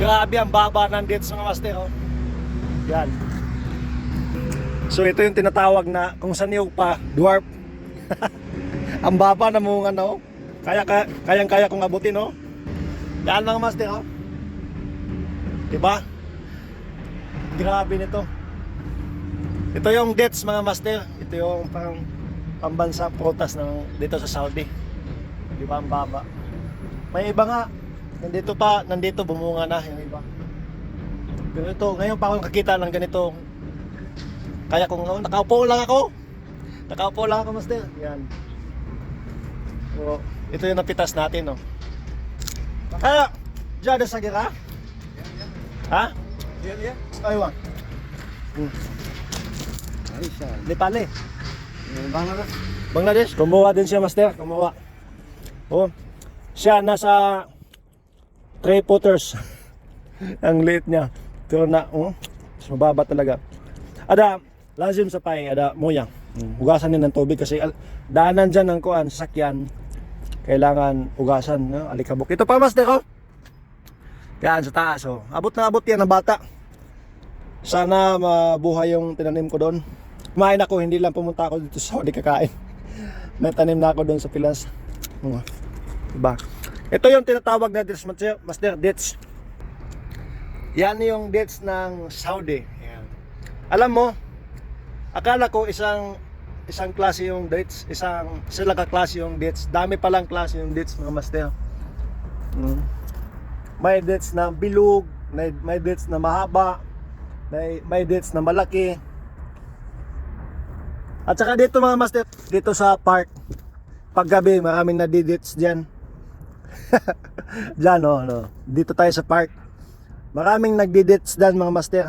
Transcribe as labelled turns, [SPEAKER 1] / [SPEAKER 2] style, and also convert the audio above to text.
[SPEAKER 1] Grabe ang baba ng dates mga master. Oh. Yan. So ito yung tinatawag na kung sa niyog pa, dwarf. ang baba na mga ano. Kaya, kaya kayang kaya kong abutin oh. Yan mga master oh. Diba? Grabe nito. Ito yung dates mga master. Ito yung pang pambansang prutas ng dito sa Saudi. Di ba ang baba? May iba nga. Nandito pa, nandito bumunga na yung iba. Pero ito, ngayon pa ako nakakita ng ganito. Kaya kung oh, nakaupo lang ako. Nakaupo lang ako, master. Yan. So, ito yung napitas natin, no. Kaya, dyan sa gira? Ha?
[SPEAKER 2] Yan, yan.
[SPEAKER 1] Aywa. Hmm.
[SPEAKER 2] Ay, siya.
[SPEAKER 1] Nepali.
[SPEAKER 2] Bangladesh.
[SPEAKER 1] Bangladesh. Kumuha din siya, master. Kumuha. Oh. Siya nasa 3 footers. Ang liit niya. Pero na, oh, mas mababa talaga. Ada, lazim sa pay, ada moyang. Hugasan din ng tubig kasi daanan dyan ng kuan, sakyan. Kailangan hugasan, no? alikabok. Ito pa, master, oh. Yan, sa taas, oh. Abot na abot yan ng bata. Sana mabuhay yung tinanim ko doon. Kumain ako, hindi lang pumunta ako dito sa Saudi kakain. May tanim na ako doon sa Pilas. Diba? Ito yung tinatawag na dates, master, master dates. Yan yung dates ng Saudi. Yan. Alam mo, akala ko isang isang klase yung dates, isang sila klase yung dates. Dami palang klase yung dates mga master. Mm. May dates na bilog, may, may dates na mahaba, may, may dates na malaki. At saka dito mga master, dito sa park, paggabi maraming nadidits dyan. Dyan oh, no. Dito tayo sa park. Maraming nagdidits dyan mga master.